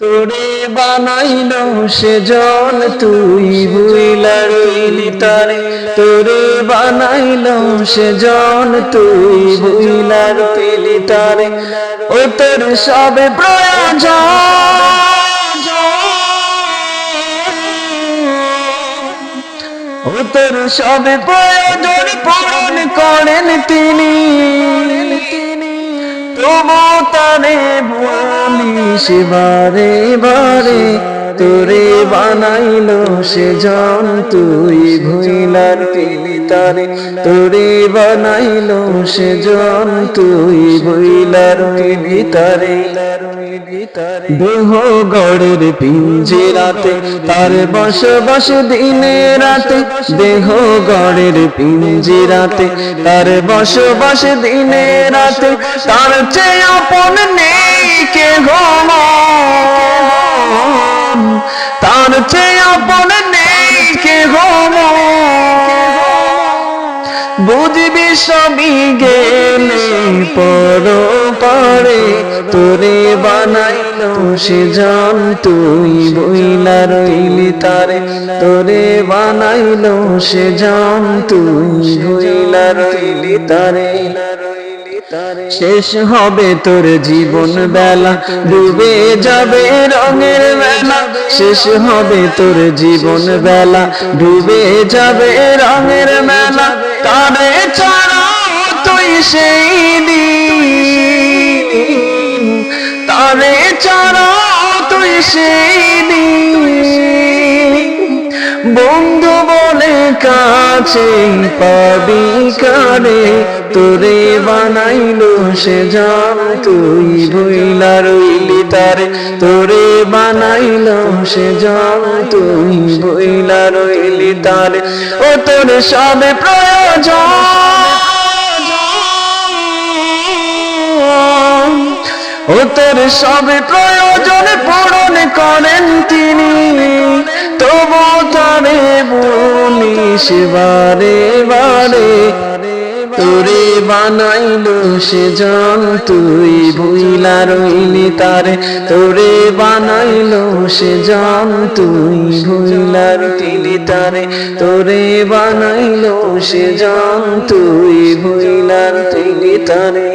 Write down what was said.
তোরে বানাইল সে জন তুই বুইলা রইলি তারে। তোরে বানাইল সে জন তুই বুইলা রইলি তারে। ও তোর সবে প্রয়োজন। ও তোর সবে প্রয়োজন পূরণ করেন তিনি। তবু তারে বলিস বারে বারে তোরে বানাইল সে জন তুই ভুইলার পিলি তারে বানাইল সে জন তুই ভুইলার পিলি তারে দেহ গড়ের পিঞ্জেরাতে তার বসবাস দিনে রাতে। দেহ গড়ের পিঞ্জেরাতে তার বসবাস দিনে রাতে। তার চেয়ে আপন নেই কে চেয়ে আপন নেই, কে ঘন বুঝবি সবই গেলে পারে তোরে বানাইল সে জান, তুই বইলা রইলি তারে। তোরে বানাইল সে জান, তুই বইলা রইলি তারে। শেষ হবে তোর জীবন বেলা, ডুবে যাবে রঙের বেলা শেষ হবে তোর জীবন বেলা। ডুবে যাবে রঙের মেলা। তবে ছাড়া তুই সেই দিন। তবে ছাড়া তুই সেই কাছে পাবি কারে তোরে বানাইলো সে জান তুই ভুইলা রইলি তারে, তোরে বানাইলো সে জান তুই ভুইলা রইলি তারে। ও তোর সবে প্রয়োজন, ও তোর সবে প্রয়োজন পূরণ করেন তিনি বলিস বারে বারে তোরে বানাইল সে জান, তুই ভুইলা রইলি তারে। তোরে বানাইল সে জান, তুই ভুইলা রইলি তারে। তোরে বানাইল সে জান, তুই ভুইলা রইলি তারে।